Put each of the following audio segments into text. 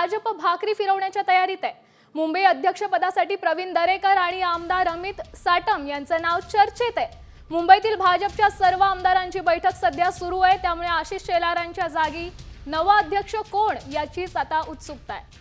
भाजप भाकरी फिरवण्याच्या तयारीत आहे. मुंबई अध्यक्षपदासाठी प्रवीण दरेकर आणि आमदार अमित साटम यांचं नाव चर्चेत आहे. मुंबईतील भाजपच्या सर्व आमदारांची बैठक सध्या सुरू आहे. त्यामुळे आशिष शेलारांच्या जागी नवा अध्यक्ष कोण याचीच आता उत्सुकता आहे.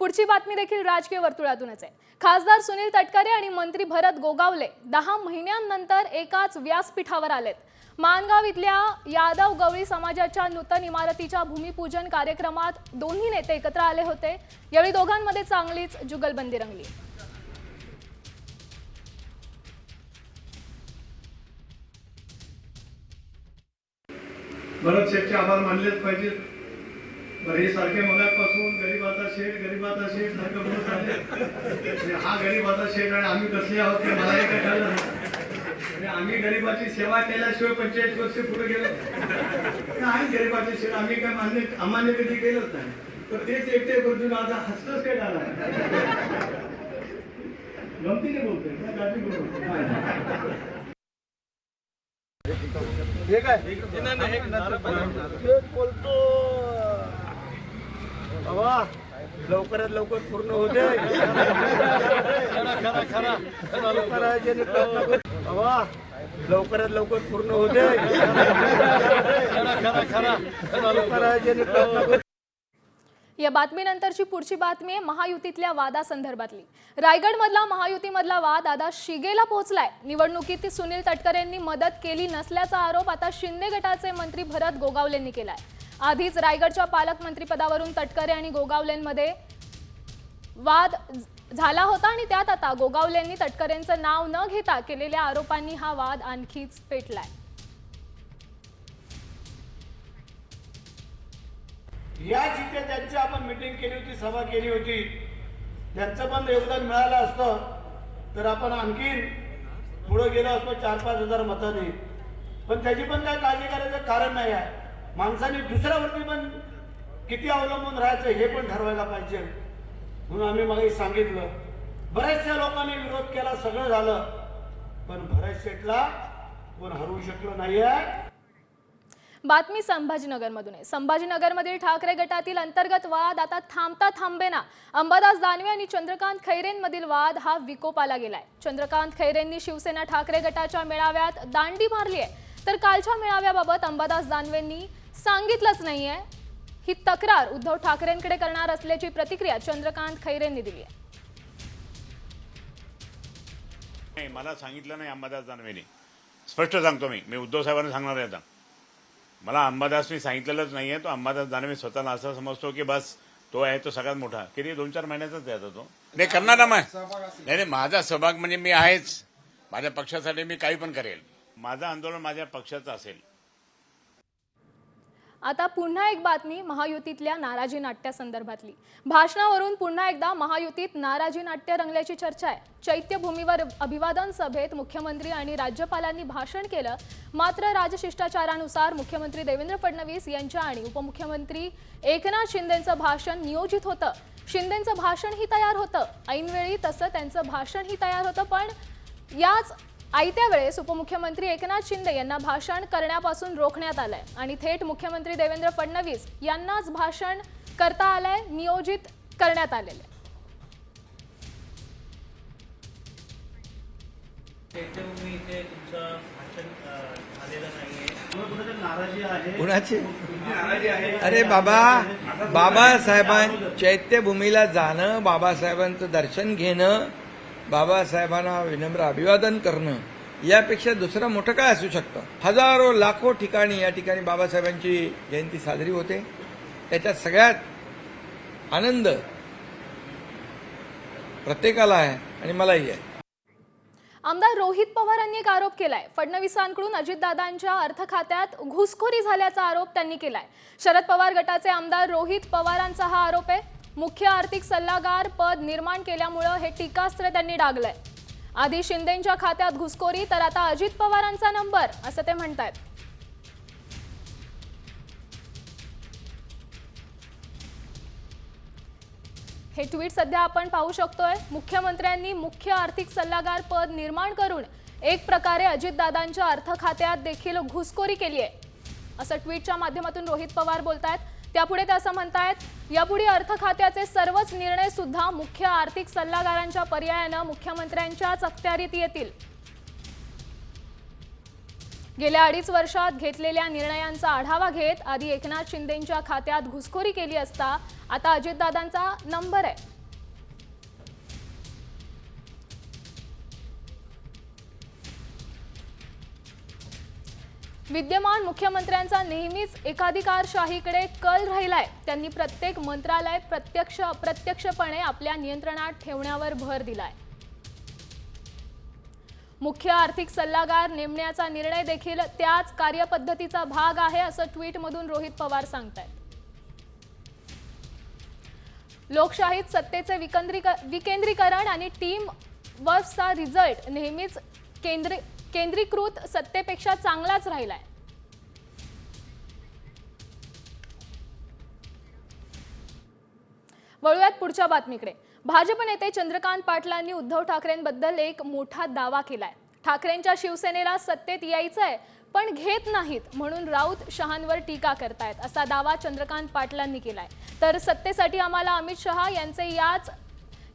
पुढची बातमी देखील राजकीय वर्तुळातूनच आहे. खासदार सुनील तटकरे आणि मंत्री भरत गोगावले दहा महिन्यांनंतर एकाच व्यासपीठावर आलेत. मानगाव इथल्या यादव गवळी समाजाच्या नूतन इमारतीच्या भूमिपूजन कार्यक्रमात दोन्ही नेते एकत्र आले होते. यावेळी दोघांमध्ये चांगलीच जुगलबंदी रंगली. भरत शेठचे आभार मानलेच पाहिजेत. बरं हे सारखे मगापासून गरीबाचा शेठ गरीबाचा शेठ सारखं बोलत आले हा गरीबाचा शेठ आणि आम्ही कसले आहोत ते मला एक कळलं नाही. आम्ही गरीबाची सेवा केल्याशिवाय पंचेचाळीस वर्ष पुढे गेलो आहे गरीबाचे शेठ आम्ही काय मान्य अमान्य कधी केलंच नाही. तर तेच एकटे बदलून आता हसतच काय झाला गमतीने बोलतोय काय? करू नका. बोलतो. बाबा लवकरात लवकर पूर्ण होते बाबा लवकरात लवकर पूर्ण होते या बातमीनंतरची पुढची बातमी आहे महायुतीतल्या वादासंदर्भातली. रायगडमधला महायुतीमधला वाद आता शिगेला पोहोचलाय. निवडणुकीत सुनील तटकरेंनी मदत केली नसल्याचा आरोप आता शिंदे गटाचे मंत्री भरत गोगावलेंनी केलाय. आधीच रायगडच्या पालकमंत्रीपदावरून तटकरे आणि गोगावलेंमध्ये वाद झाला होता आणि त्यात आता गोगावलेंनी तटकरेंचं नाव न घेता केलेल्या आरोपांनी हा वाद आणखीच पेटलाय. या जिथे त्यांची आपण मिटिंग केली होती सभा केली होती त्यांचं पण योगदान मिळालं असतं. तर आपण आणखीन पुढे गेलो असतो चार पाच हजार मताने. पण त्याची पण काय काळजी करायचं कारण नाही आहे. माणसाने दुसऱ्यावरती पण किती अवलंबून राहायचं हे पण ठरवायला पाहिजे. म्हणून आम्ही मग सांगितलं. बऱ्याचशा लोकांनी विरोध केला सगळं झालं. पण भरत शेटला कोण हरवू शकलो नाहीये. बातमी संभाजीनगरमधून आहे. संभाजीनगरमधील ठाकरे गटातील अंतर्गत वाद आता थांबता थांबेना. अंबादास दानवे आणि चंद्रकांत खैरेंमधील वाद हा विकोपाला गेलाय. चंद्रकांत खैरेंनी शिवसेना ठाकरे गटाच्या मेळाव्यात दांडी मारली आहे तर कालच्या मेळाव्याबाबत अंबादास दानवेंनी सांगितलंच नाहीये. ही तक्रार उद्धव ठाकरेंकडे करणार असल्याची प्रतिक्रिया चंद्रकांत खैरेंनी दिली आहे. नाही मला सांगितलं नाही अंबादास दानवेने. स्पष्ट सांगतो मी. मी उद्धव साहेबांना सांगणार आहे आता. मला अंबादासनी सांगितलेलंच नाहीये. तो अंबादास दानवे स्वतःला असं समजतो की बस तो आहे तो सगळ्यात मोठा. किती? दोन चार महिन्याचाच आहे आता तो. नाही करणार ना मग. नाही नाही माझा सहभाग म्हणजे मी आहेच. माझ्या पक्षासाठी मी काही पण करेल. माझं आंदोलन माझ्या पक्षाचं असेल. आता पुन्हा एक बातमी महायुतीतल्या नाराजी नाट्यासंदर्भातली भाषणावरून पुन्हा एकदा महायुतीत नाराजी नाट्य रंगल्याची चर्चा आहे. चैत्यभूमीवर अभिवादन सभेत मुख्यमंत्री आणि राज्यपालांनी भाषण केलं. मात्र राजशिष्टाचारानुसार मुख्यमंत्री देवेंद्र फडणवीस यांच्या आणि उपमुख्यमंत्री एकनाथ शिंदेंचं भाषण नियोजित होतं. शिंदेंचं भाषणही तयार होतं. ऐनवेळी तसं त्यांचं भाषणही तयार होतं. पण याच आयत्या वेळेस उपमुख्यमंत्री एकनाथ शिंदे यांना भाषण करण्यापासून रोखण्यात आलंय. आणि थेट मुख्यमंत्री देवेंद्र फडणवीस यांनाच भाषण करता आलंय नियोजित करण्यात आलेलं अरे बाबा बाबासाहेबां चैत्यभूमीला जाणं बाबासाहेबांचं दर्शन घेणं बाबासाहेबांना विनम्र अभिवादन करणं यापेक्षा दुसरं मोठं काय असू शकतं? हजारो लाखो ठिकाणी या ठिकाणी बाबासाहेबांची जयंती साजरी होते. त्याच्यात सगळ्यात आनंद प्रत्येकाला आहे आणि मलाही आहे. आमदार रोहित पवारांनी एक आरोप केलाय. फडणवीसांकडून अजितदादांच्या अर्थ खात्यात घुसखोरी झाल्याचा आरोप त्यांनी केलाय. शरद पवार गटाचे आमदार रोहित पवारांचा हा आरोप आहे. मुख्य आर्थिक सल्लागार पद निर्माण केल्यामुळं हे टीकास्त्र त्यांनी डागलंय. आधी शिंदेच्या खात्यात घुसखोरी तर आता अजित पवारांचा नंबर असं ते म्हणतायत. हे ट्विट सध्या आपण पाहू शकतोय. मुख्यमंत्र्यांनी मुख्य आर्थिक सल्लागार पद निर्माण करून एक प्रकारे अजितदादांच्या अर्थ खात्यात देखील घुसखोरी केली आहे असं ट्विटच्या माध्यमातून रोहित पवार बोलतायत. त्यापुढे ते असं म्हणतायत यापुढे अर्थ खात्याचे सर्वच निर्णय सुद्धा मुख्य आर्थिक सल्लागारांच्या पर्यायानं मुख्यमंत्र्यांच्याच अखत्यारीत येतील. गेल्या अडीच वर्षात घेतलेल्या निर्णयांचा आढावा घेत आधी एकनाथ शिंदेंच्या खात्यात घुसखोरी केली असता आता अजितदादांचा नंबर आहे. विद्यमान मुख्यमंत्र्यांचा नेहमीच एकाधिकारशाहीकडे कल राहिलाय. त्यांनी प्रत्येक मंत्रालय प्रत्यक्ष अप्रत्यक्षपणे आपल्या नियंत्रणात ठेवण्यावर भर दिलाय. मुख्य आर्थिक सल्लागार नेमण्याचा निर्णय देखील त्याच कार्यपद्धतीचा भाग आहे असं ट्विटमधून रोहित पवार सांगतायत. लोकशाहीत सत्तेचे विकेंद्रीकरण आणि टीम वर्कचा रिझल्ट नेहमीच केंद्री केंद्रीकृत सत्तेपेक्षा चांगलाच राहिलाय. वळूयात पुढच्या बातमीकडे. भाजप नेते चंद्रकांत पाटलांनी उद्धव ठाकरेंबद्दल एक मोठा दावा केलाय. ठाकरेंच्या शिवसेनेला सत्तेत यायचंय पण घेत नाहीत म्हणून राऊत शहांवर टीका करतायत असा दावा चंद्रकांत पाटलांनी केलाय. तर सत्तेसाठी आम्हाला अमित शहा यांचे याच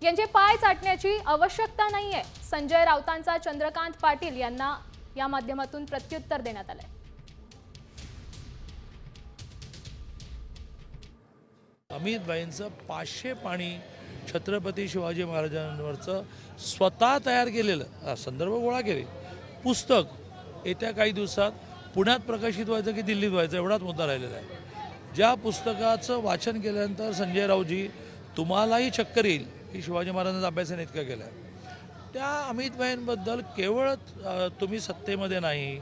यांचे पाय चाटण्याची आवश्यकता नाही आहे संजय राऊतांचा चंद्रकांत पाटील यांना या माध्यमातून प्रत्युत्तर देण्यात आलंय. अमितभाईंचं पाचशे पाणी छत्रपती शिवाजी महाराजांवरचं स्वतः तयार केलेलं संदर्भ गोळा केले. पुस्तक येत्या काही दिवसात पुण्यात प्रकाशित व्हायचं की दिल्लीत व्हायचं एवढाच मुद्दा राहिलेला आहे. ज्या पुस्तकाचं वाचन केल्यानंतर संजय राऊजी तुम्हालाही चक्कर येईल. की शिवाजी महाराजांचा अभ्यासाने इतका केला. आहे त्या अमितभाईंबद्दल केवळ तुम्ही सत्तेमध्ये नाही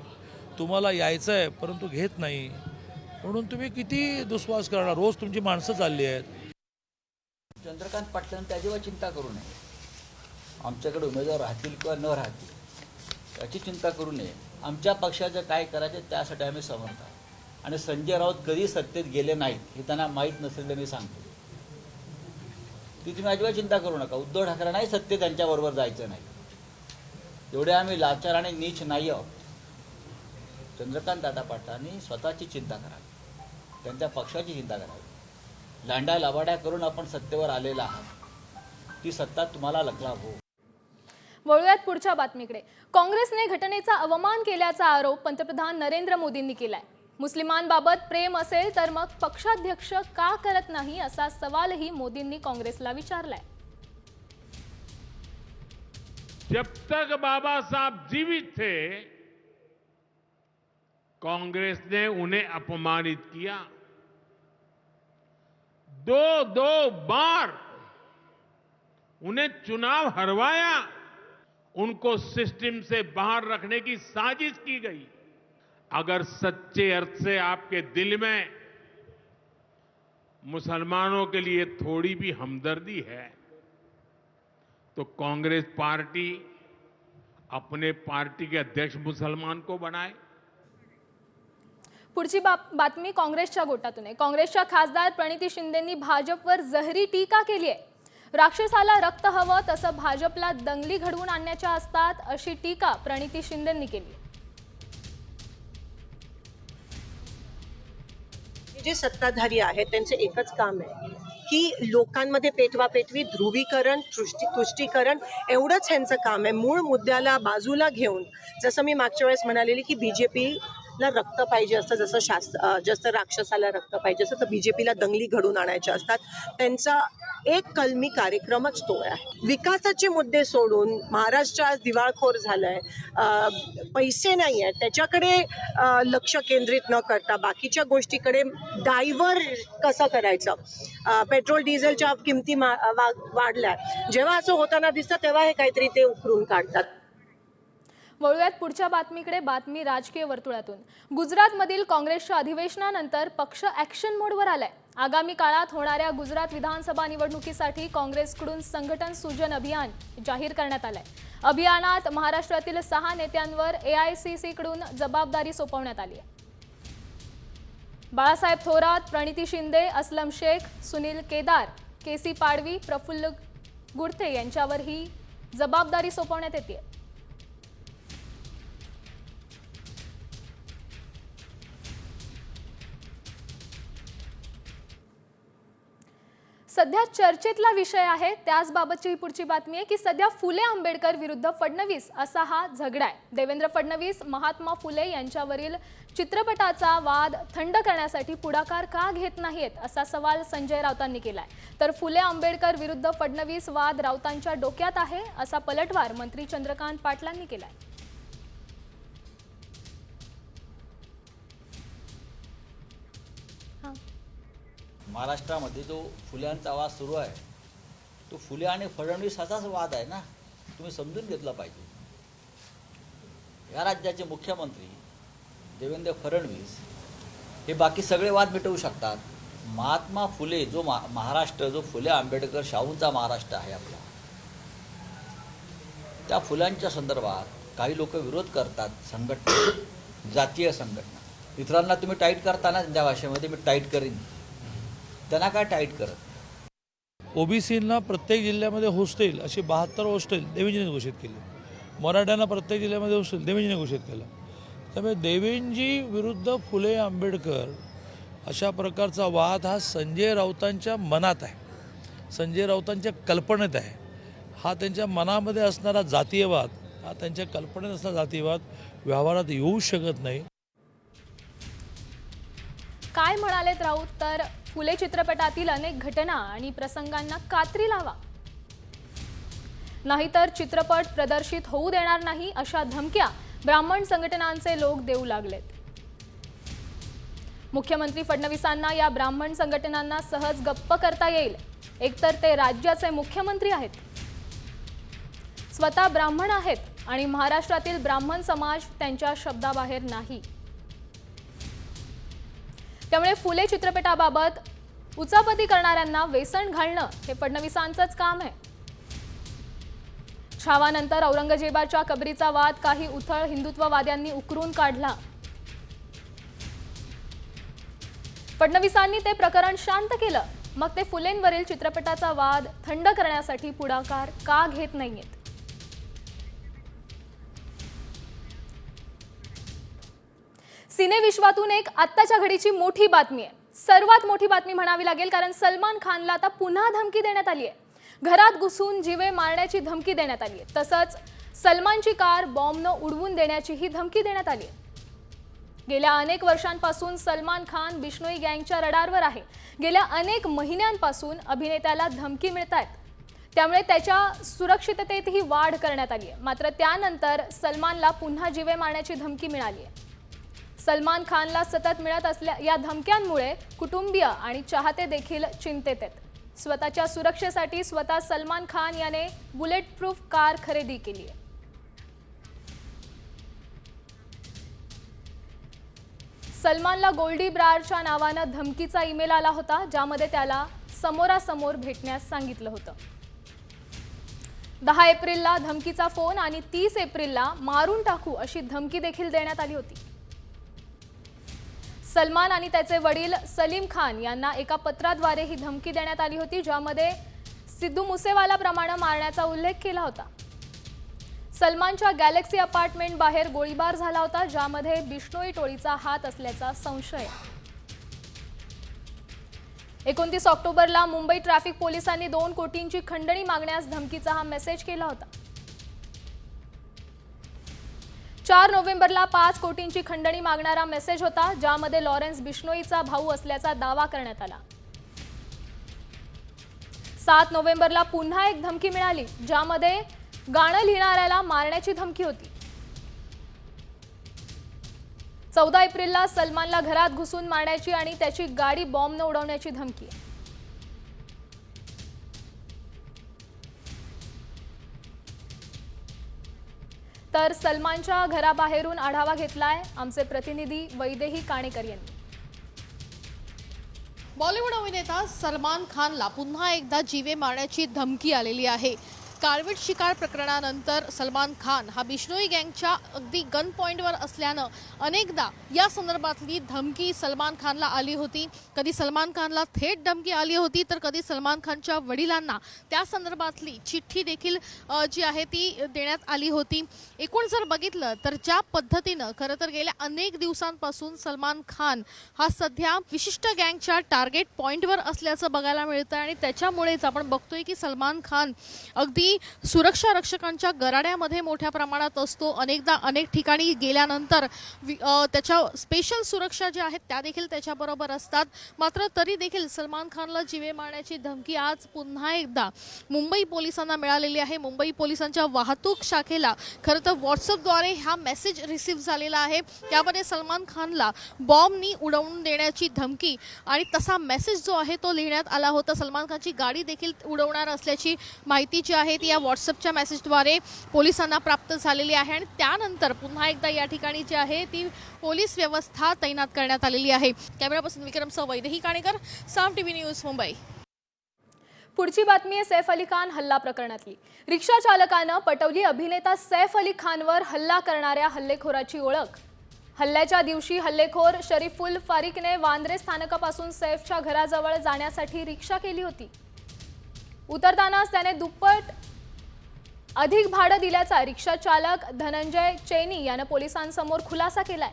तुम्हाला यायचं आहे परंतु घेत नाही. म्हणून तुम्ही किती दुस्वास करणार? रोज तुमची माणसं चालली आहेत. चंद्रकांत पाटलांनी अजिबात चिंता करू नये. आमच्याकडे उमेदवार राहतील किंवा न राहतील याची चिंता करू नये. आमच्या पक्षाचं काय करायचं त्यासाठी आम्ही समर्थ आणि संजय राऊत कधी सत्तेत गेले नाहीत हे त्यांना माहीत नसलेलं मी सांगतो. ती तुम्ही अजिबात चिंता करू नका. उद्धव ठाकरेंनाही सत्य त्यांच्याबरोबर जायचं नाही. एवढे आम्ही लाचार आणि नीच नाही आहोत चंद्रकांत दादा पाटलांनी स्वतःची चिंता करावी. त्यांच्या पक्षाची चिंता करावी. लांडा लबाड्या करून आपण सत्तेवर आलेला आहात. ती सत्ता तुम्हाला लकलाभ हो. वळूयात पुढच्या बातमीकडे. काँग्रेसने घटनेचा अवमान केल्याचा आरोप पंतप्रधान नरेंद्र मोदींनी केलाय. मुस्लिमांबाबत प्रेम असेल तर मग पक्षाध्यक्ष का करत नाही असा सवालही मोदींनी काँग्रेसला विचारलाय. जब तक बाबा साहब जीवित थे, कांग्रेस ने उन्हें अपमानित किया। दो दो बार उन्हें चुनाव हरवाया। उनको सिस्टम से बाहर रखने की साजिश की गई। अगर सच्चे अर्थ से आपके दिल में मुसलमानों के लिए थोड़ी भी हमदर्दी है तो कांग्रेस पार्टी अपने पार्टी के अध्यक्ष मुसलमान को बनाए। पुढची बातमी काँग्रेसच्या गोटातून आहे. काँग्रेसच्या खासदार प्रणिती शिंदेंनी भाजपवर जहरी टीका केली आहे. राक्षसाला रक्त हवं तसं भाजपला दंगली घडवून आणण्याच्या असतात अशी टीका प्रणिती शिंदेंनी केली जे सत्ताधारी आहेत त्यांचे एकच काम आहे की लोकांमध्ये पेटवापेटवी ध्रुवीकरण तुष्टी तुष्टीकरण एवढंच ह्यांचं काम आहे. मूळ मुद्द्याला बाजूला घेऊन जसं मी मागच्या वेळेस म्हणालेली की ला रक्त पाहिजे असतं जसं शास्त्र जसं राक्षसाला रक्त पाहिजे असतं तर बीजेपीला दंगली घडून आणायच्या असतात. त्यांचा एक कलमी कार्यक्रमच तो आहे. विकासाचे मुद्दे सोडून महाराष्ट्र आज दिवाळखोर झालाय. पैसे नाही आहेत त्याच्याकडे लक्ष केंद्रित न करता बाकीच्या गोष्टीकडे डायव्हर कसं करायचं? पेट्रोल डिझेलच्या किमती मा- वा- वाढल्या. जेव्हा असं होताना दिसतं तेव्हा हे काहीतरी ते उकरून काढतात. वळूयात पुढच्या बातमीकडे बातमी राजकीय वर्तुळातून. गुजरातमधील काँग्रेसच्या अधिवेशनानंतर पक्ष ॲक्शन मोडवर आलाय. आगामी काळात होणाऱ्या गुजरात विधानसभा निवडणुकीसाठी काँग्रेसकडून संघटन सूजन अभियान जाहीर करण्यात आलंय. अभियानात महाराष्ट्रातील सहा नेत्यांवर एआयसीसीकडून जबाबदारी सोपवण्यात आली आहे. बाळासाहेब थोरात प्रणिती शिंदे असलम शेख सुनील केदार केसी पाडवी प्रफुल्ल गुडथे यांच्यावर ही जबाबदारी सोपवण्यात येते सध्या चर्चेतला विषय आहे. त्याचबाबतची ही पुढची बातमी आहे की सध्या फुले आंबेडकर विरुद्ध फडणवीस असा हा झगडा आहे. देवेंद्र फडणवीस महात्मा फुले यांच्यावरील चित्रपटाचा वाद थंड करण्यासाठी पुढाकार का घेत नाहीत असा सवाल संजय राऊतांनी केलाय. तर फुले आंबेडकर विरुद्ध फडणवीस वाद राऊतांच्या डोक्यात आहे असा पलटवार मंत्री चंद्रकांत पाटलांनी केलाय. महाराष्ट्रामध्ये जो फुल्यांचा वाद सुरू आहे तो फुले आणि फडणवीस असाच वाद आहे ना? तुम्ही समजून घेतला पाहिजे. या राज्याचे मुख्यमंत्री देवेंद्र फडणवीस हे बाकी सगळे वाद मिटवू शकतात. महात्मा फुले जो मा महाराष्ट्र जो फुले आंबेडकर शाहूंचा महाराष्ट्र आहे आपला त्या फुलांच्या संदर्भात काही लोक विरोध करतात संघटना जातीय संघटना. इतरांना तुम्ही टाईट करताना त्या भाषेमध्ये मी टाईट करीन. त्यांना काय टाईट करत? ओबीसींना प्रत्येक जिल्ह्यामध्ये हॉस्टेल अशी बहात्तर हॉस्टेल देवेंजीने घोषित केली. मराठ्यांना प्रत्येक जिल्ह्यामध्ये हॉस्टेल देवेंजीने घोषित केलं. त्यामुळे देवेंजी विरुद्ध फुले आंबेडकर अशा प्रकारचा वाद हा संजय राऊतांच्या मनात आहे. संजय राऊतांच्या कल्पनेत आहे. हा त्यांच्या मनामध्ये असणारा जातीयवाद हा त्यांच्या कल्पनेत असणारा जातीयवाद व्यवहारात येऊ शकत नाही. काय म्हणालेत राऊत? तर फुले चित्रपटातील अनेक घटना आणि प्रसंगांना कात्री लावा. नाहीतर चित्रपट प्रदर्शित होऊ देणार नाही अशा धमक्या ब्राह्मण संघटनांचे लोक देऊ लागलेत. मुख्यमंत्री फडणवीसांना या ब्राह्मण संघटनांना सहज गप्प करता येईल. एकतर ते राज्याचे मुख्यमंत्री आहेत. स्वतः ब्राह्मण आहेत आणि महाराष्ट्रातील ब्राह्मण समाज त्यांच्या शब्दाबाहेर नाही. त्यामुळे फुले चित्रपटाबाबत उचापती करणाऱ्यांना वेसण घालणं हे फडणवीसांचंच काम आहे. छावानंतर औरंगजेबाच्या कबरीचा वाद काही उथळ हिंदुत्ववाद्यांनी उकरून काढला. फडणवीसांनी ते प्रकरण शांत केलं. मग ते फुलेंवरील चित्रपटाचा वाद थंड करण्यासाठी पुढाकार का घेत नाहीयेत? सिनेविश्वातून एक आत्ताच्या घडीची मोठी बातमी आहे. सर्वात मोठी बातमी म्हणावी लागेल कारण सलमान खानला आता पुन्हा धमकी देण्यात आली आहे. घरात घुसून जीवे मारण्याची धमकी देण्यात आली आहे. तसंच सलमानची कार बॉम्बनं उडवून देण्याचीही धमकी देण्यात आली आहे. गेल्या अनेक वर्षांपासून सलमान खान बिष्णोई गँगच्या रडारवर आहे. गेल्या अनेक महिन्यांपासून अभिनेत्याला धमकी मिळत आहेत त्यामुळे त्याच्या सुरक्षिततेतही वाढ करण्यात आली आहे. मात्र त्यानंतर सलमानला पुन्हा जीवे मारण्याची धमकी मिळाली आहे. सलमान खानला सतत मिळत असल्या या धमक्यांमुळे कुटुंबीय आणि चाहते देखील चिंतेत आहेत. स्वतःच्या सुरक्षेसाठी स्वतः सलमान खान याने बुलेट प्रूफ कार खरेदी केली आहे. सलमानला गोल्डी ब्रारच्या नावानं धमकीचा ईमेल आला होता ज्यामध्ये त्याला समोरासमोर भेटण्यास सांगितलं होतं. दहा एप्रिलला धमकीचा फोन आणि तीस एप्रिलला मारून टाकू अशी धमकी देखील देण्यात आली होती. सलमान आणि त्याचे वडील सलीम खान यांना एका पत्राद्वारे ही धमकी देण्यात आली होती ज्यामध्ये सिद्धू मुसेवालाप्रमाणे मारण्याचा उल्लेख केला होता. सलमानच्या गॅलेक्सी अपार्टमेंट बाहेर गोळीबार झाला होता ज्यामध्ये बिष्णोई टोळीचा हात असल्याचा संशय. एकोणतीस ऑक्टोबरला मुंबई ट्रॅफिक पोलिसांनी दोन कोटींची खंडणी मागण्यास धमकीचा हा मेसेज केला होता. चार नोव्हेंबरला पाच कोटींची खंडणी मागणारा मेसेज होता ज्यामध्ये लॉरेन्स बिश्नोईचा भाऊ असल्याचा दावा करण्यात आला. सात नोव्हेंबरला पुन्हा एक धमकी मिळाली ज्यामध्ये गाणं लिहिणाऱ्याला मारण्याची धमकी होती. चौदा एप्रिलला सलमानला घरात घुसून मारण्याची आणि त्याची गाडी बॉम्बनं उडवण्याची धमकी. तर सलमानच्या घराबाहेरून आढावा घेतलाय आमचे प्रतिनिधी वैदेही काणेकर यांनी. बॉलिवूड अभिनेता सलमान खानला पुन्हा एकदा जीवे मारण्याची धमकी आलेली आहे. काळवीट शिकार प्रकरणानंतर सलमान खान हा बिष्णोई गँगच्या अगदी गन पॉईंटवर असल्यानं अनेकदा या संदर्भातली धमकी सलमान खानला आली होती. कधी सलमान खानला थेट धमकी आली होती तर कधी सलमान खानच्या वडिलांना. त्या संदर्भातली चिठ्ठी देखील जी आहे ती देण्यात आली होती. एकूण जर बघितलं तर ज्या पद्धतीनं खरं तर गेल्या अनेक दिवसांपासून सलमान खान हा सध्या विशिष्ट गँगच्या टार्गेट पॉईंटवर असल्याचं बघायला मिळतं आणि त्याच्यामुळेच आपण बघतोय की सलमान खान अगदी सुरक्षा रक्षकांच्या गराड्यामध्ये मोठ्या प्रमाणात असतो. अनेकदा अनेक ठिकाणी गेल्यानंतर वि- त्याच्या स्पेशल सुरक्षा ज्या आहेत त्या देखील त्याच्याबरोबर असतात. मात्र तरी देखील सलमान खानला जीवे मारण्याची धमकी आज पुन्हा एकदा मुंबई पोलिसांना मिळालेली आहे. मुंबई पोलिसांच्या वाहतूक शाखेला खरं तर व्हॉट्सअपद्वारे हा मेसेज रिसीव्ह झालेला आहे. त्यामध्ये सलमान खानला बॉम्बनी उडवून देण्याची धमकी आणि तसा मेसेज जो आहे तो लिहिण्यात आला होता. सलमान खानची गाडी देखील उडवणार असल्याची माहिती जी आहे माहिती या व्हॉट्सअपच्या मेसेजद्वारे पोलिसांना प्राप्त झालेली आहे आणि त्यानंतर पुन्हा एकदा या ठिकाणी जी आहे ती पोलीस व्यवस्था तैनात करण्यात आलेली आहे. कॅमेरापासून विक्रमसह वैदेही काणेकर साम टीव्ही न्यूज मुंबई. पुढची बातमी आहे सैफ अली खान हल्ला प्रकरणातली. रिक्षा चालकानं पटवली अभिनेता सैफ अली खानवर हल्ला करणाऱ्या हल्लेखोराची ओळख. हल्ल्याच्या दिवशी हल्लेखोर शरीफुल फारिकने वांद्रे स्थानकापासून सैफच्या घराजवळ जाण्यासाठी रिक्षा केली होती. उतरतानाच त्याने दुप्पट अधिक भाडं दिल्याचा रिक्षा चालक धनंजय चैनी यानं पोलिसांसमोर खुलासा केलाय.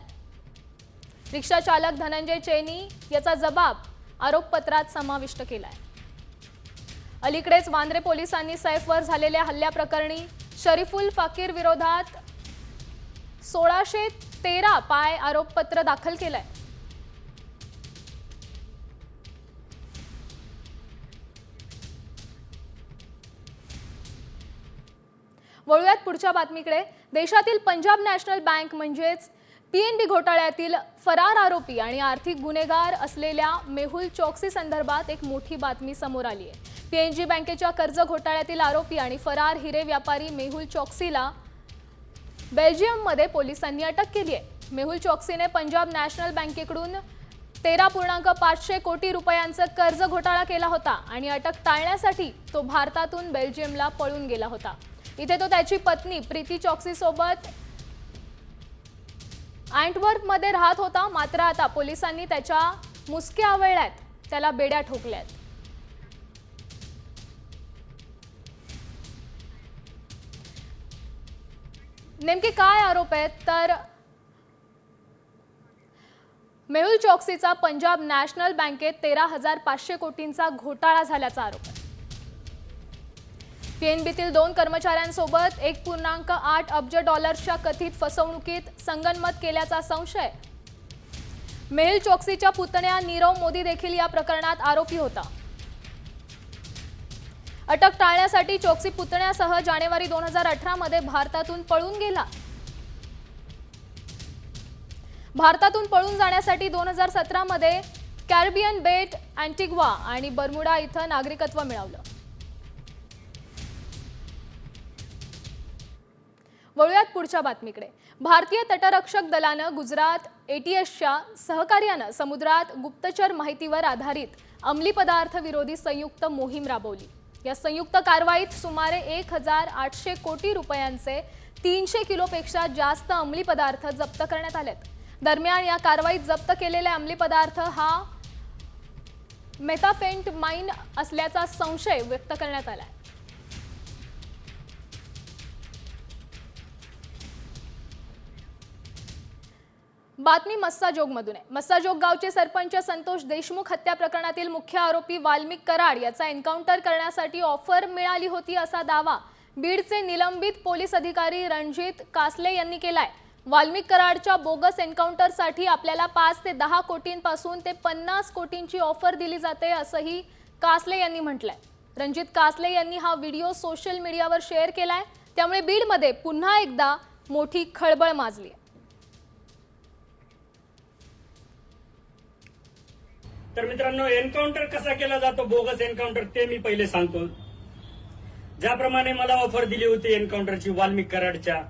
रिक्षा चालक धनंजय चैनी याचा जबाब आरोपपत्रात समाविष्ट केलाय. अलीकडेच वांद्रे पोलिसांनी सैफवर झालेल्या हल्ल्याप्रकरणी शरीफुल फाकीर विरोधात सोळाशे तेरा पाय आरोपपत्र दाखल केलंय. वळूयात पुढच्या बातमीकडे. देशातील पंजाब नॅशनल बँक म्हणजेच पीएनबी घोटाळ्यातील फरार आरोपी आणि आर्थिक गुन्हेगार असलेल्या मेहुल चौकसी संदर्भात एक मोठी बातमी समोर आली आहे. पीएनजी बँकेच्या कर्ज घोटाळ्यातील आरोपी आणि फरार हिरे व्यापारी मेहुल चौकसीला बेल्जियममध्ये पोलिसांनी अटक केली आहे. मेहुल चौकसीने पंजाब नॅशनल बँकेकडून तेरा पूर्णांक पाचशे कोटी रुपयांचं कर्ज घोटाळा केला होता आणि अटक टाळण्यासाठी तो भारतातून बेल्जियमला पळून गेला होता. इथे तो त्याची पत्नी प्रीती चॉक्सी सोबत मध्ये राहत होता. मात्र आता पोलिसांनी त्याच्या मुसक्या आवळल्यात. त्याला बेड्या ठोकल्यात. नेमके काय आरोप आहेत? तर मेहुल चौकसीचा पंजाब नॅशनल बँकेत तेरा हजार पाचशे कोटींचा घोटाळा झाल्याचा आरोप आहे. पीएनबीतील दोन कर्मचाऱ्यांसोबत एक पूर्णांक आठ अब्ज डॉलर्सच्या कथित फसवणुकीत संगनमत केल्याचा संशय. मेहुल चोक्सीच्या पुतण्या नीरव मोदी देखील या प्रकरणात आरोपी होता. अटक टाळण्यासाठी चोक्सी पुतण्यासह जानेवारी दोन हजार अठरामध्ये भारतातून पळून गेला. भारतातून पळून जाण्यासाठी दोन हजार सतरामध्ये कॅरिबियन बेट अँटिग्वा आणि बर्मुडा इथं नागरिकत्व मिळवलं वळूयात पुढच्या बातमीकडे. भारतीय तटरक्षक दलानं गुजरात एटीएसच्या सहकार्यानं समुद्रात गुप्तचर माहितीवर आधारित अंमली पदार्थ विरोधी संयुक्त मोहीम राबवली. या संयुक्त कारवाईत सुमारे एक हजार आठशे कोटी रुपयांचे तीनशे किलोपेक्षा जास्त अंमली पदार्थ जप्त करण्यात आलेत. दरम्यान या कारवाईत जप्त केलेले अंमली पदार्थ हा मेथाफेंट माइन असल्याचा संशय व्यक्त करण्यात आला आहे बातमी मस्साजोगमधून आहे. मस्साजोग गावचे सरपंच संतोष देशमुख हत्या प्रकरणातील मुख्य आरोपी वाल्मिक कराड याचा एन्काउंटर करण्यासाठी ऑफर मिळाली होती असा दावा बीडचे निलंबित पोलीस अधिकारी रणजित कासले यांनी केलाय. वाल्मिक कराडच्या बोगस एन्काउंटरसाठी आपल्याला पाच ते दहा कोटींपासून ते पन्नास कोटींची ऑफर दिली जाते असंही कासले यांनी म्हटलंय. रणजित कासले यांनी हा व्हिडिओ सोशल मीडियावर शेअर केलाय. त्यामुळे बीडमध्ये पुन्हा एकदा मोठी खळबळ माजली आहे तर मित्रांनो एन्काउंटर कसा केला जातो? बोगस एन्काउंटर ते मी पहिले सांगतो. ज्याप्रमाणे मला ऑफर दिली होती एन्काउंटरची वाल्मिक कराडच्या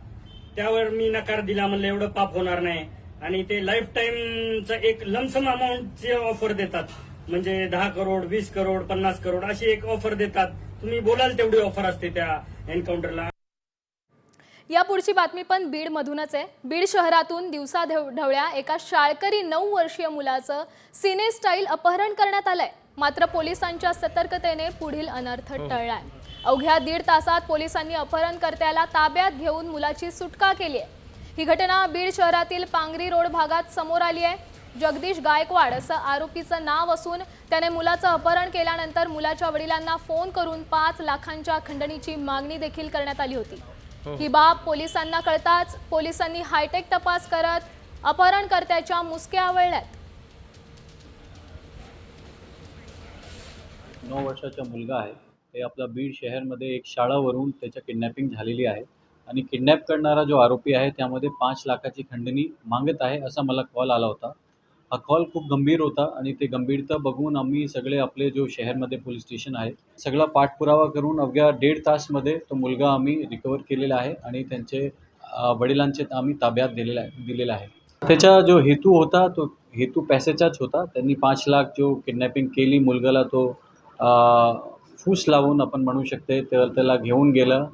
त्यावर मी नकार दिला म्हणलं एवढं पाप होणार नाही. आणि ते लाईफ टाईमचं एक लमसम अमाऊंटची ऑफर देतात. म्हणजे दहा करोड वीस करोड पन्नास करोड अशी एक ऑफर देतात. तुम्ही बोलाल तेवढी ऑफर असते त्या एन्काउंटरला या पुढची बातमी पण बीडमधूनच आहे. बीड शहरातून दिवसा ढव- ढवळ्या एका शाळकरी नऊ वर्षीय मुलाचं सिने स्टाईल अपहरण करण्यात आलंय. मात्र पोलिसांच्या सतर्कतेने पुढील अनर्थ टळलाय. अवघ्या दीड तासात पोलिसांनी अपहरणकर्त्याला ताब्यात घेऊन मुलाची सुटका केली आहे. ही घटना बीड शहरातील पांगरी रोड भागात समोर आली आहे. जगदीश गायकवाड असं आरोपीचं नाव असून त्याने मुलाचं अपहरण केल्यानंतर मुलाच्या वडिलांना फोन करून पाच लाखांच्या खंडणीची मागणी देखील करण्यात आली होती. ही. बाब पोलिसांना कळताच पोलिसांनी हायटेक तपास करत अपहरणकर्त्याच्या मुसक्या आवळल्यात. नऊ वर्षाचा मुलगा आहे. ते आपला बीड शहरमध्ये एक शाळावरून त्याच्या किडनॅपिंग झालेली आहे. आणि किडनॅप करणारा जो आरोपी आहे त्यामध्ये पाच लाखाची खंडणी मागत आहे असा मला कॉल आला होता. हा कॉल खूप गंभीर होता आणि ते गंभीरता बघून आम्ही सगळे आपले जो शहरमध्ये पोलीस स्टेशन आहे सगळा पाठपुरावा करून अवघ्या दीड तासमध्ये तो मुलगा आम्ही रिकवर केलेला आहे आणि त्यांचे वडिलांचे आम्ही ताब्यात दिलेला आहे दिलेला आहे. त्याचा जो हेतू होता तो हेतू पैशाचाच होता. त्यांनी पाच लाख जो किडनॅपिंग केली मुलगाला तो फूस लावून आपण म्हणू शकते तर त्याला घेऊन गेलं.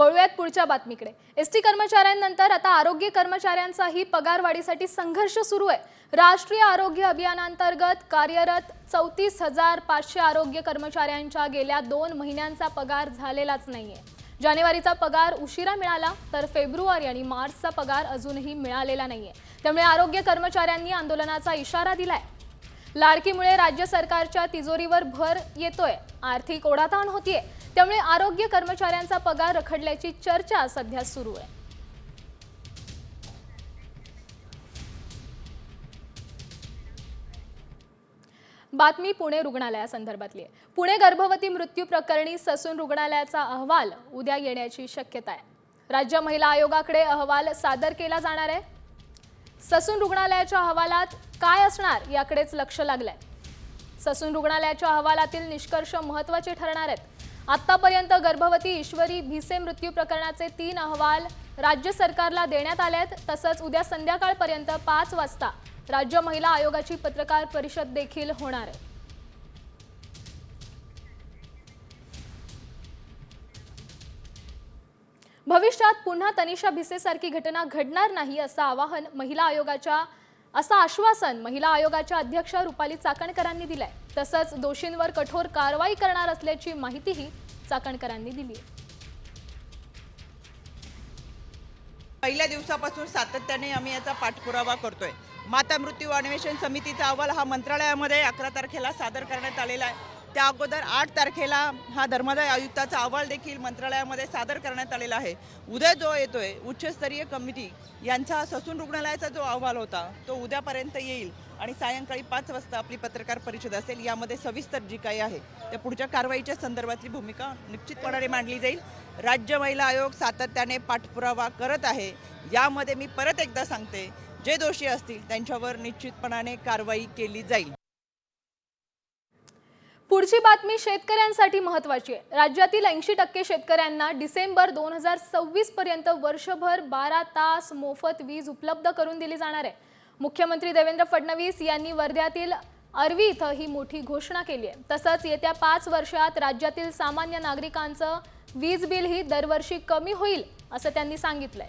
वळूयात पुढच्या बातमीकडे. एस टी कर्मचाऱ्यांनंतर आता आरोग्य कर्मचाऱ्यांचाही पगारवाढीसाठी संघर्ष सुरू आहे. राष्ट्रीय आरोग्य अभियानांतर्गत कार्यरत चौतीस हजार पाचशे आरोग्य कर्मचाऱ्यांच्या गेल्या दोन महिन्यांचा पगार झालेलाच नाहीये. जानेवारीचा पगार उशिरा मिळाला तर फेब्रुवारी आणि मार्चचा पगार अजूनही मिळालेला नाहीये. त्यामुळे आरोग्य कर्मचाऱ्यांनी आंदोलनाचा इशारा दिलाय. लाडकीमुळे राज्य सरकारच्या तिजोरीवर भर येतोय. आर्थिक ओढाताण होतीये. त्यामुळे आरोग्य कर्मचाऱ्यांचा पगार रखडल्याची चर्चा सध्या सुरू आहे. बातमी पुणे रुग्णालयासंदर्भातली आहे. पुणे गर्भवती मृत्यू प्रकरणी ससून रुग्णालयाचा अहवाल उद्या येण्याची शक्यता आहे. राज्य महिला आयोगाकडे अहवाल सादर केला जाणार आहे. ससून रुग्णालयाच्या अहवालात काय असणार याकडेच लक्ष लागलंय. ससून रुग्णालयाच्या अहवालातील निष्कर्ष महत्त्वाचे ठरणार आहेत. आतापर्यंत गर्भवती ईश्वरी भिसे मृत्यू प्रकरणाचे तीन अहवाल राज्य सरकारला देण्यात आले आहेत तसंच उद्या संध्याकाळपर्यंत पाच वाजता राज्य महिला आयोगाची पत्रकार परिषद देखील होणार आहे. भविष्यात पुन्हा तनिषा भिसेसारखी घटना घडणार नाही असं आवाहन महिला आयोगाच्या असं आश्वासन महिला आयोगाच्या अध्यक्ष रुपाली चाकणकरांनी दिलंय. तसंच दोषींवर कठोर कारवाई करणार असल्याची माहितीही चाकणकरांनी दिली आहे. पहिल्या दिवसापासून सातत्याने आम्ही याचा पाठपुरावा करतोय. माता मृत्यू अन्वेषण समितीचा अहवाल हा मंत्रालयामध्ये अकरा तारखेला सादर करण्यात आलेला आहे. त्या अगोदर आठ तारखेला हा धर्मादाय आयुक्ताचा अहवाल देखील मंत्रालयामध्ये सादर करण्यात आलेला आहे. उद्या जो येतोय उच्चस्तरीय कमिटी यांचा ससून रुग्णालयाचा जो अहवाल होता तो उद्यापर्यंत येईल आणि सायंकाळी पाच वाजता आपली पत्रकार परिषद असेल यामध्ये सविस्तर जी काही आहे त्या पुढच्या कारवाईच्या संदर्भातली भूमिका निश्चितपणाने मांडली जाईल? राज्य महिला आयोग सातत्याने पाठपुरावा करत आहे यामध्ये मी परत एकदा सांगते जे दोषी असतील त्यांच्यावर निश्चितपणाने कारवाई केली जाईल. पुढची बातमी शेतकऱ्यांसाठी महत्वाची आहे. राज्यातील ऐंशी टक्के शेतकऱ्यांना डिसेंबर दोन हजार सव्वीस पर्यंत वर्षभर बारा तास मोफत वीज उपलब्ध करून दिली जाणार आहे. मुख्यमंत्री देवेंद्र फडणवीस यांनी वर्ध्यातील अरवी इथं ही मोठी घोषणा केली आहे. तसंच येत्या पाच वर्षात राज्यातील सामान्य नागरिकांचं वीज बिल ही दरवर्षी कमी होईल असं त्यांनी सांगितलंय.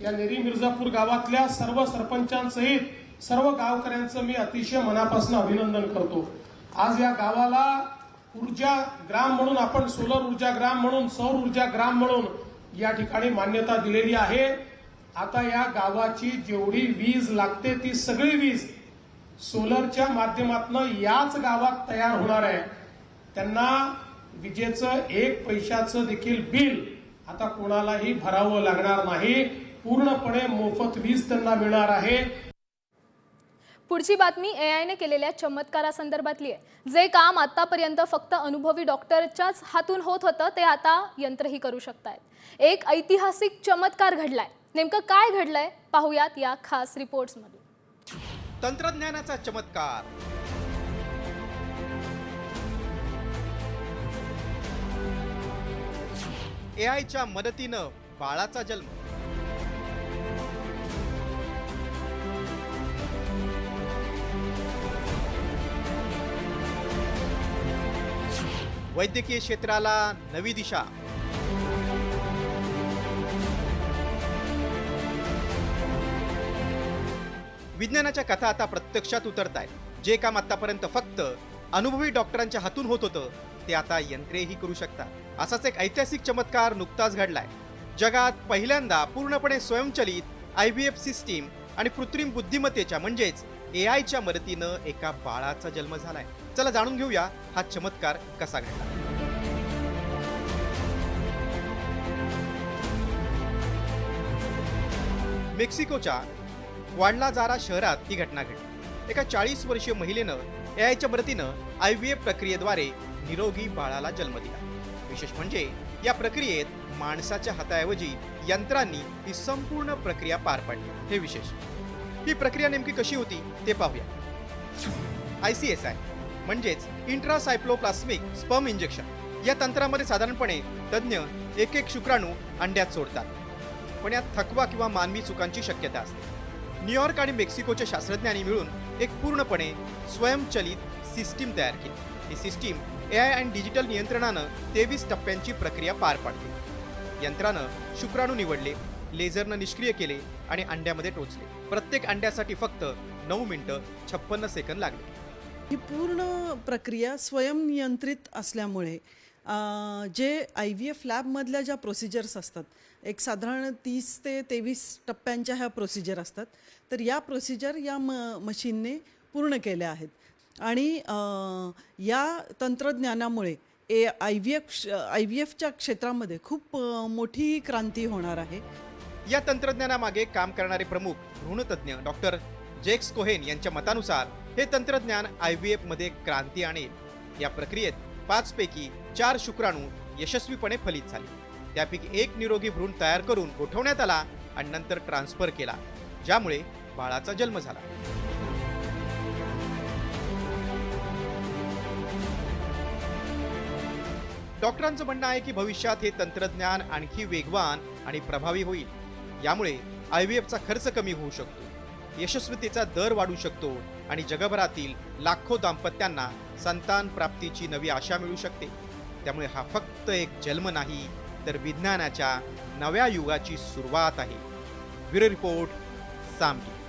या नेरी मिर्झापूर गावातल्या सर्व सरपंचांसहित सर्व गावकऱ्यांचं मी अतिशय मनापासून अभिनंदन करतो. आज या गावाला ऊर्जा ग्राम म्हणून आपण सोलर ऊर्जा ग्राम म्हणून सौर ऊर्जा ग्राम म्हणून या ठिकाणी मान्यता दिलेली आहे. आता या गावाची जेवढी वीज लागते ती सगळी वीज सोलरच्या माध्यमातून याच गावात तयार होणार आहे. त्यांना विजेचं एक पैशाचं देखील बिल आता कोणालाही भरावं लागणार नाही. पूर्णपणे मोफत वीज त्यांना मिळणार आहे. पुढची बातमी एआयने केलेल्या चमत्कारासंदर्भातली आहे. जे काम आतापर्यंत फक्त अनुभवी डॉक्टरच्याच हातून होत होतं ते आता यंत्रही करू शकतायत. एक ऐतिहासिक चमत्कार घडलाय. नेमकं काय घडलंय? पाहूयात या खास रिपोर्ट्समध्ये तंत्रज्ञानाचा चमत्कार. ए आयच्या मदतीनं बाळाचा जन्म. वैद्यकीय क्षेत्राला नवी दिशा. विज्ञानाच्या कथा आता प्रत्यक्षात उतरत आहेत जे काम आतापर्यंत फक्त अनुभवी डॉक्टरांच्या हातून होत होतं ते आता यंत्रेही करू शकतात. असाच एक ऐतिहासिक चमत्कार नुकताच घडलाय. जगात पहिल्यांदा पूर्णपणे स्वयंचलित आय व्ही एफ सिस्टीम आणि कृत्रिम बुद्धिमत्तेच्या म्हणजेच ए आयच्या मदतीनं एका बाळाचा जन्म झालाय. चला जाणून घेऊया हा चमत्कार कसा घडला? मेक्सिकोच्या ग्वाडलाजारा शहरात ही घटना घडली. एका चाळीस वर्षीय महिलेनं एआयच्या मदतीनं आय व्ही एफ प्रक्रियेद्वारे निरोगी बाळाला जन्म दिला. विशेष म्हणजे या प्रक्रियेत माणसाच्या हाताऐवजी यंत्रांनी ही संपूर्ण प्रक्रिया पार पाडली. हे विशेष. ही प्रक्रिया नेमकी कशी होती ते पाहूया. I C S I. म्हणजेच इंट्रासायक्लोप्लास्मिक स्पर्म इंजेक्शन या तंत्रामध्ये साधारणपणे तज्ज्ञ एक एक शुक्राणू अंड्यात सोडतात. पण यात थकवा किंवा मानवी चुकांची शक्यता असते. न्यूयॉर्क आणि मेक्सिकोच्या शास्त्रज्ञांनी मिळून एक पूर्णपणे स्वयंचलित सिस्टीम तयार केली. ही सिस्टीम ए आय आणि डिजिटल नियंत्रणानं तेवीस टप्प्यांची प्रक्रिया पार पाडली. यंत्रानं शुक्राणू निवडले लेझरनं निष्क्रिय केले आणि अंड्यामध्ये टोचले. प्रत्येक अंड्यासाठी फक्त नऊ मिनिटं छप्पन्न सेकंद लागले. ही पूर्ण प्रक्रिया स्वयंनियंत्रित असल्यामुळे जे आय व्ही एफ लॅबमधल्या ज्या प्रोसिजर्स असतात एक साधारण तीस ते तेवीस टप्प्यांच्या ह्या प्रोसिजर असतात तर या प्रोसिजर या म मशीनने पूर्ण केल्या आहेत. आणि या तंत्रज्ञानामुळे A I V F I V एफच्या क्षेत्रामध्ये खूप मोठी क्रांती होणार आहे. या तंत्रज्ञानामागे काम करणारे प्रमुख भ्रूणतज्ञ डॉक्टर जेक्स कोहेन यांच्या मतानुसार हे तंत्रज्ञान आय व्ही मध्ये क्रांती आणेल. या प्रक्रियेत पाच पैकी चार शुक्राणू यशस्वीपणे फलित झाले. त्यापैकी एक निरोगी भ्रूण तयार करून गोठवण्यात आला आणि नंतर ट्रान्सफर केला ज्यामुळे बाळाचा जन्म झाला. डॉक्टरांचं म्हणणं आहे की भविष्यात हे तंत्रज्ञान आणखी वेगवान आणि प्रभावी होईल. यामुळे आय व्ही एफचा खर्च कमी होऊ शकतो. यशस्वीतेचा दर वाढू शकतो आणि जगभरातील लाखो दाम्पत्यांना संतान प्राप्तीची नवी आशा मिळू शकते. त्यामुळे हा फक्त एक जन्म नाही तर विज्ञानाच्या नव्या युगाची सुरुवात आहे. Bureau report सामगी